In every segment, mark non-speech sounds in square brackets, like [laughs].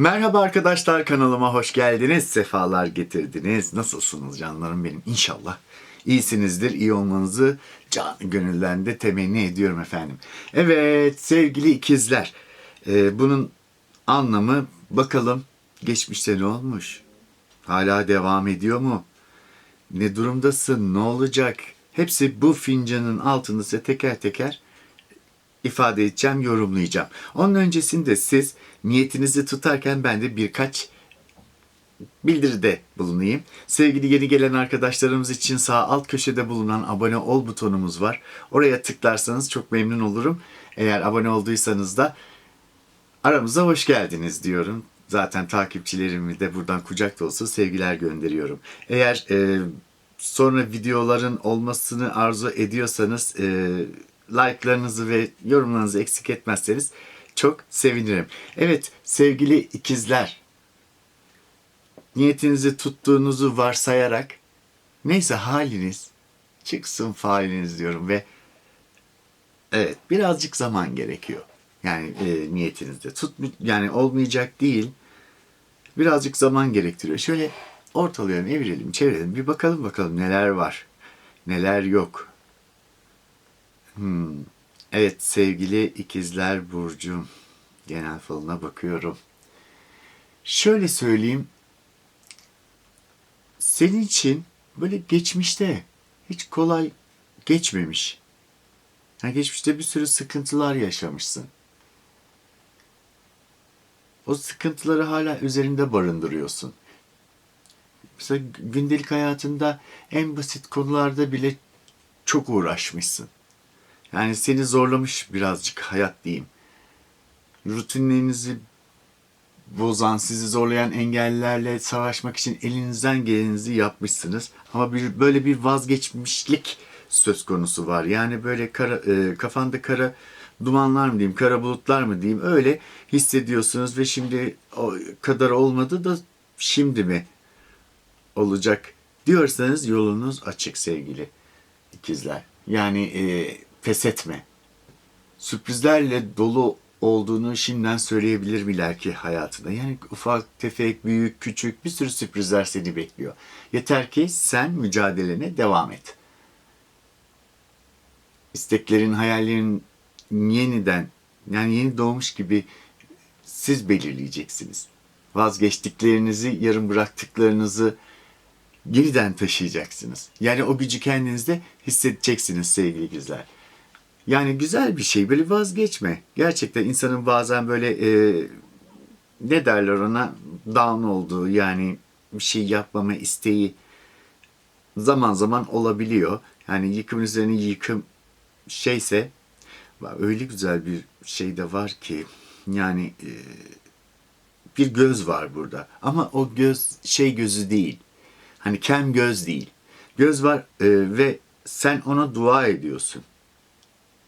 Merhaba arkadaşlar kanalıma hoş geldiniz. Sefalar getirdiniz. Nasılsınız canlarım benim? İnşallah iyisinizdir. İyi olmanızı can gönülden de temenni ediyorum efendim. Evet sevgili ikizler. e, bunun anlamı bakalım geçmişte ne olmuş? Hala devam ediyor mu? Ne durumdasın? Ne olacak? Hepsi bu fincanın altında size teker teker ifade edeceğim, yorumlayacağım. Onun öncesinde siz niyetinizi tutarken ben de birkaç bildiride bulunayım. Sevgili yeni gelen arkadaşlarımız için sağ alt köşede bulunan abone ol butonumuz var. Oraya tıklarsanız çok memnun olurum. Eğer abone olduysanız da aramıza hoş geldiniz diyorum. Zaten takipçilerimi de buradan kucak dolusu sevgiler gönderiyorum. Eğer e, sonra videoların olmasını arzu ediyorsanız e, like'larınızı ve yorumlarınızı eksik etmezseniz çok sevinirim. Evet sevgili ikizler niyetinizi tuttuğunuzu varsayarak neyse haliniz çıksın failiniz diyorum ve evet birazcık zaman gerekiyor. Yani e, niyetinizde tut yani olmayacak değil. Birazcık zaman gerektiriyor. Şöyle ortalayalım, evirelim, çevirelim. Bir bakalım bakalım neler var. Neler yok. Hmm. Evet sevgili ikizler burcum. Genel falına bakıyorum. Şöyle söyleyeyim. Senin için böyle geçmişte hiç kolay geçmemiş. Yani geçmişte bir sürü sıkıntılar yaşamışsın. O sıkıntıları hala üzerinde barındırıyorsun. Mesela gündelik hayatında en basit konularda bile çok uğraşmışsın. Yani seni zorlamış birazcık hayat diyeyim. Rutinlerinizi bozan, sizi zorlayan engellerle savaşmak için elinizden gelenizi yapmışsınız. Ama bir böyle bir vazgeçmişlik söz konusu var. Yani böyle kara, e, kafanda kara dumanlar mı diyeyim, kara bulutlar mı diyeyim öyle hissediyorsunuz ve şimdi o kadar olmadı da şimdi mi olacak diyorsanız yolunuz açık sevgili ikizler. Yani e, pes etme. Sürprizlerle dolu olduğunu şimdiden söyleyebilirim ileriki hayatında. Yani ufak, tefek, büyük, küçük bir sürü sürprizler seni bekliyor. Yeter ki sen mücadelene devam et. İsteklerin, hayallerin yeniden, yani yeni doğmuş gibi siz belirleyeceksiniz. Vazgeçtiklerinizi, yarım bıraktıklarınızı yeniden taşıyacaksınız. Yani o gücü kendinizde hissedeceksiniz sevgili güzel. Yani güzel bir şey. Böyle vazgeçme. Gerçekten insanın bazen böyle e, ne derler ona down olduğu yani bir şey yapmama isteği zaman zaman olabiliyor. Yani yıkım üzerine yıkım şeyse öyle güzel bir şey de var ki yani e, bir göz var burada. Ama o göz şey gözü değil. Hani kem göz değil. Göz var e, ve sen ona dua ediyorsun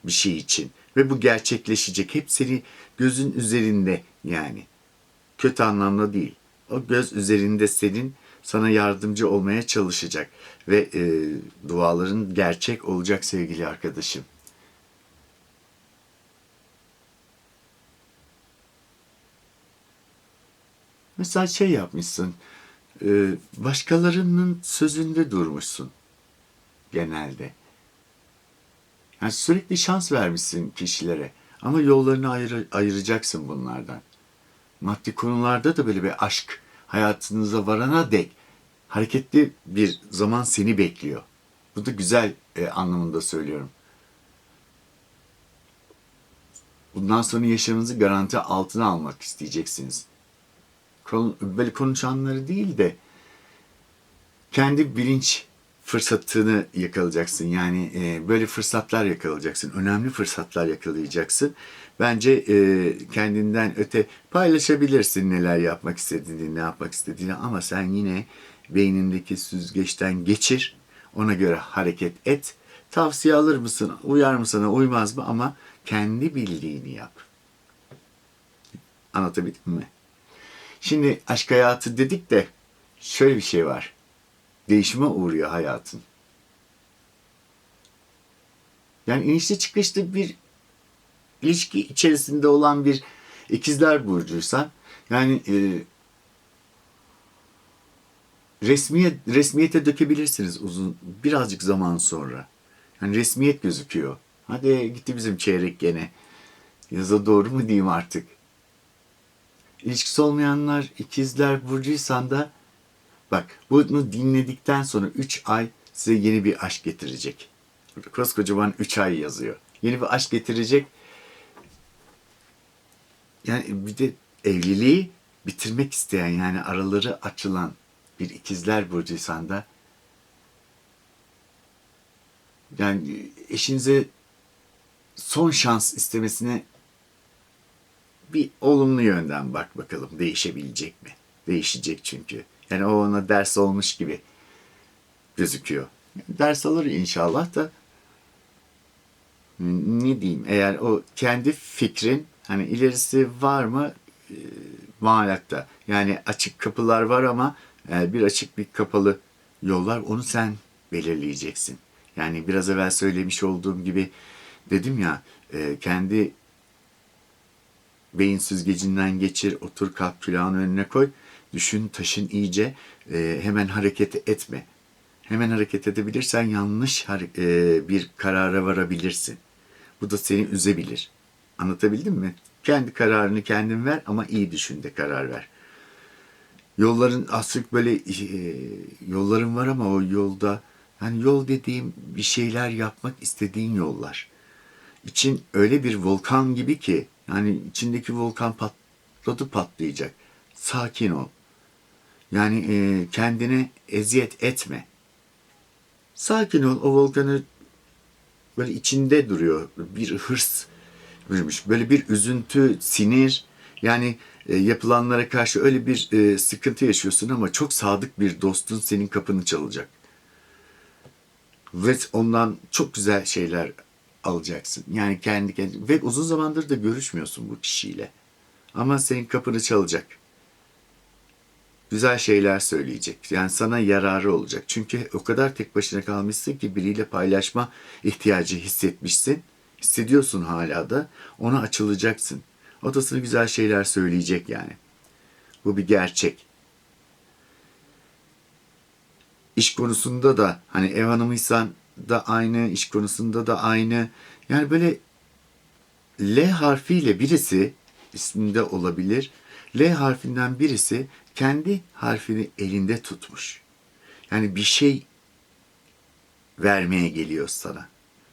bir şey için. Ve bu gerçekleşecek. Hep seni gözün üzerinde yani. Kötü anlamda değil. O göz üzerinde senin sana yardımcı olmaya çalışacak. Ve e, duaların gerçek olacak sevgili arkadaşım. Mesela şey yapmışsın. e, Başkalarının sözünde durmuşsun. Genelde. Yani sürekli şans vermişsin kişilere. Ama yollarını ayır, ayıracaksın bunlardan. Maddi konularda da böyle bir aşk hayatınıza varana dek hareketli bir zaman seni bekliyor. Bu da güzel e, anlamında söylüyorum. Bundan sonra yaşamınızı garanti altına almak isteyeceksiniz. Böyle konuşanları değil de kendi bilinç fırsatını yakalayacaksın. Yani e, böyle fırsatlar yakalayacaksın. Önemli fırsatlar yakalayacaksın. Bence e, kendinden öte paylaşabilirsin neler yapmak istediğini, ne yapmak istediğini ama sen yine beynindeki süzgeçten geçir. Ona göre hareket et. Tavsiye alır mısın? Uyar mı sana? Uymaz mı? Ama kendi bildiğini yap. Anlatabildim mi? Şimdi aşk hayatı dedik de şöyle bir şey var değişime uğruyor hayatın. Yani inişli çıkışlı bir ilişki içerisinde olan bir ikizler burcuysan Yani e, resmiyet resmiyete dökebilirsiniz uzun birazcık zaman sonra. Yani resmiyet gözüküyor. Hadi gitti bizim çeyrek gene. Yaza doğru mu diyeyim artık? İlişkisi olmayanlar ikizler burcuysan da bak bunu dinledikten sonra 3 ay size yeni bir aşk getirecek. Koskocaman 3 ay yazıyor. Yeni bir aşk getirecek. Yani bir de evliliği bitirmek isteyen yani araları açılan bir ikizler burcuysan da yani eşinize son şans istemesine bir olumlu yönden bak bakalım değişebilecek mi? Değişecek çünkü. Yani o ona ders olmuş gibi gözüküyor. Ders alır inşallah da ne diyeyim eğer o kendi fikrin hani ilerisi var mı e, muallakta. Yani açık kapılar var ama e, bir açık bir kapalı yol var onu sen belirleyeceksin. Yani biraz evvel söylemiş olduğum gibi dedim ya e, kendi beyin süzgecinden geçir, otur kalk külahın önüne koy. Düşün, taşın iyice. e, hemen hareket etme. Hemen hareket edebilirsen yanlış e, bir karara varabilirsin. Bu da seni üzebilir. Anlatabildim mi? Kendi kararını kendin ver ama iyi düşün de karar ver. Yolların aslında böyle e, yolların var ama o yolda hani yol dediğim bir şeyler yapmak istediğin yollar. İçin öyle bir volkan gibi ki yani içindeki volkan patladı patlayacak. Sakin ol. Yani e, kendine eziyet etme. Sakin ol. O volkanı böyle içinde duruyor. Bir hırs bürümüş. Böyle bir üzüntü, sinir. Yani e, yapılanlara karşı öyle bir e, sıkıntı yaşıyorsun ama çok sadık bir dostun senin kapını çalacak. Ve ondan çok güzel şeyler alacaksın. Yani kendi kendine. Ve uzun zamandır da görüşmüyorsun bu kişiyle. Ama senin kapını çalacak. Güzel şeyler söyleyecek. Yani sana yararı olacak. Çünkü o kadar tek başına kalmışsın ki biriyle paylaşma ihtiyacı hissetmişsin. Hissediyorsun hala da. Ona açılacaksın. O da sana güzel şeyler söyleyecek yani. Bu bir gerçek. İş konusunda da hani ev hanımıysan da aynı, iş konusunda da aynı. Yani böyle L harfiyle birisi isminde olabilir. L harfinden birisi kendi harfini elinde tutmuş. Yani bir şey vermeye geliyor sana.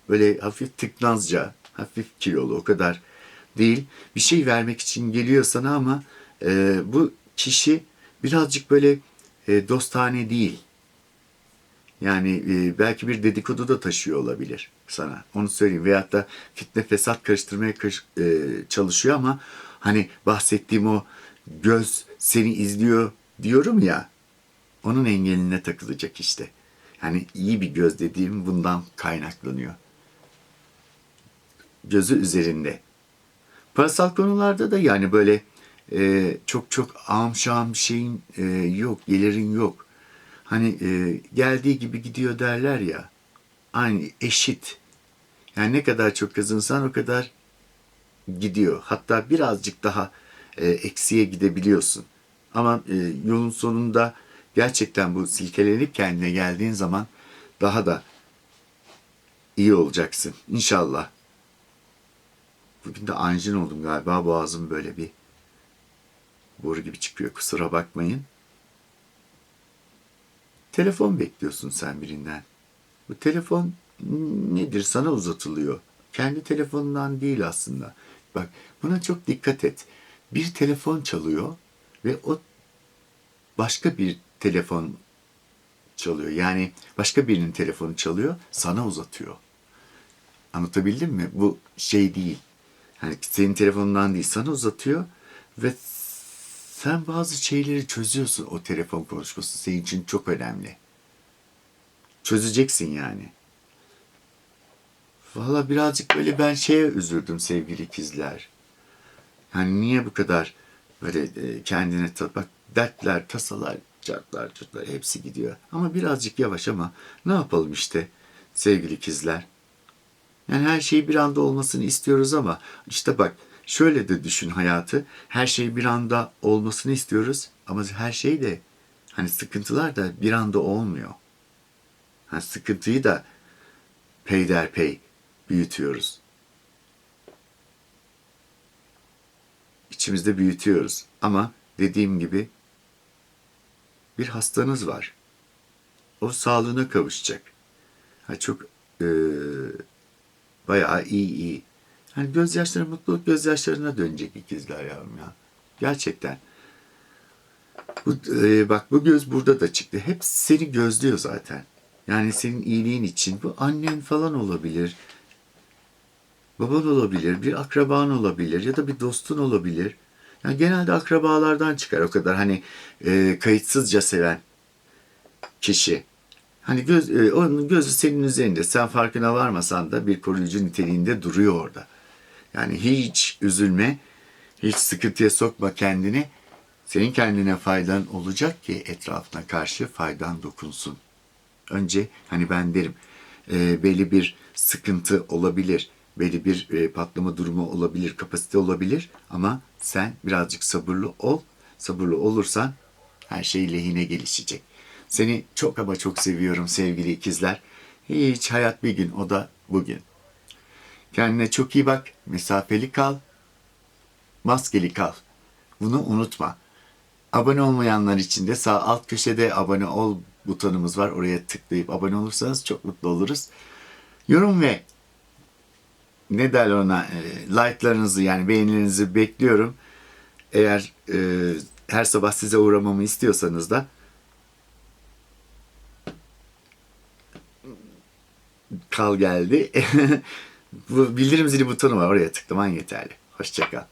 Böyle hafif tıknazca, hafif kilolu o kadar değil. Bir şey vermek için geliyor sana ama e, bu kişi birazcık böyle e, dostane değil. Yani e, belki bir dedikodu da taşıyor olabilir sana. Onu söyleyeyim. Veyahut da fitne fesat karıştırmaya e, çalışıyor ama hani bahsettiğim o göz seni izliyor diyorum ya. Onun engeline takılacak işte. Yani iyi bir göz dediğim bundan kaynaklanıyor. Gözü üzerinde. Parasal konularda da yani böyle e, çok çok amşam şeyin e, yok, gelirin yok. Hani e, geldiği gibi gidiyor derler ya. Aynı eşit. Yani ne kadar çok kazansan o kadar gidiyor. Hatta birazcık daha e, eksiye gidebiliyorsun. Ama e, yolun sonunda gerçekten bu silkelenip kendine geldiğin zaman daha da iyi olacaksın. İnşallah. Bugün de anjin oldum galiba. Boğazım böyle bir boru gibi çıkıyor. Kusura bakmayın. Telefon bekliyorsun sen birinden. Bu telefon nedir? Sana uzatılıyor. Kendi telefonundan değil aslında. Bak buna çok dikkat et. Bir telefon çalıyor ve o başka bir telefon çalıyor. Yani başka birinin telefonu çalıyor, sana uzatıyor. Anlatabildim mi? Bu şey değil. Hani senin telefonundan değil, sana uzatıyor ve sen bazı şeyleri çözüyorsun o telefon konuşması. Senin için çok önemli. Çözeceksin yani. Valla birazcık böyle ben şeye üzüldüm sevgili ikizler. Yani niye bu kadar böyle e, kendine bak dertler, tasalar, cartlar, curtlar hepsi gidiyor. Ama birazcık yavaş ama ne yapalım işte sevgili ikizler. Yani her şey bir anda olmasını istiyoruz ama işte bak şöyle de düşün hayatı. Her şey bir anda olmasını istiyoruz ama her şey de hani sıkıntılar da bir anda olmuyor. Ha, sıkıntıyı da peyderpey büyütüyoruz. İçimizde büyütüyoruz. Ama dediğim gibi bir hastanız var. O sağlığına kavuşacak. Ha, çok eee bayağı iyi iyi. Hani gözyaşları mutluluk gözyaşlarına dönecek ikizler yavrum ya. Gerçekten. Bu, e, bak bu göz burada da çıktı. Hep seni gözlüyor zaten. Yani senin iyiliğin için. Bu annen falan olabilir. Baban olabilir. Bir akraban olabilir. Ya da bir dostun olabilir. Yani genelde akrabalardan çıkar o kadar hani e, kayıtsızca seven kişi. Hani göz, e, onun gözü senin üzerinde. Sen farkına varmasan da bir koruyucu niteliğinde duruyor orada. Yani hiç üzülme, hiç sıkıntıya sokma kendini. Senin kendine faydan olacak ki etrafına karşı faydan dokunsun. Önce hani ben derim e, belli bir sıkıntı olabilir, belli bir e, patlama durumu olabilir, kapasite olabilir ama sen birazcık sabırlı ol. Sabırlı olursan her şey lehine gelişecek. Seni çok ama çok seviyorum sevgili ikizler. Hiç hayat bir gün o da bugün. Kendine çok iyi bak, mesafeli kal, maskeli kal. Bunu unutma. Abone olmayanlar için de sağ alt köşede abone ol butonumuz var. Oraya tıklayıp abone olursanız çok mutlu oluruz. Yorum ve ne derler ona e, like'larınızı yani beğenilerinizi bekliyorum. Eğer e, her sabah size uğramamı istiyorsanız da kal geldi. [laughs] Bu bildirim zili butonu var oraya tıklaman yeterli. Hoşçakal.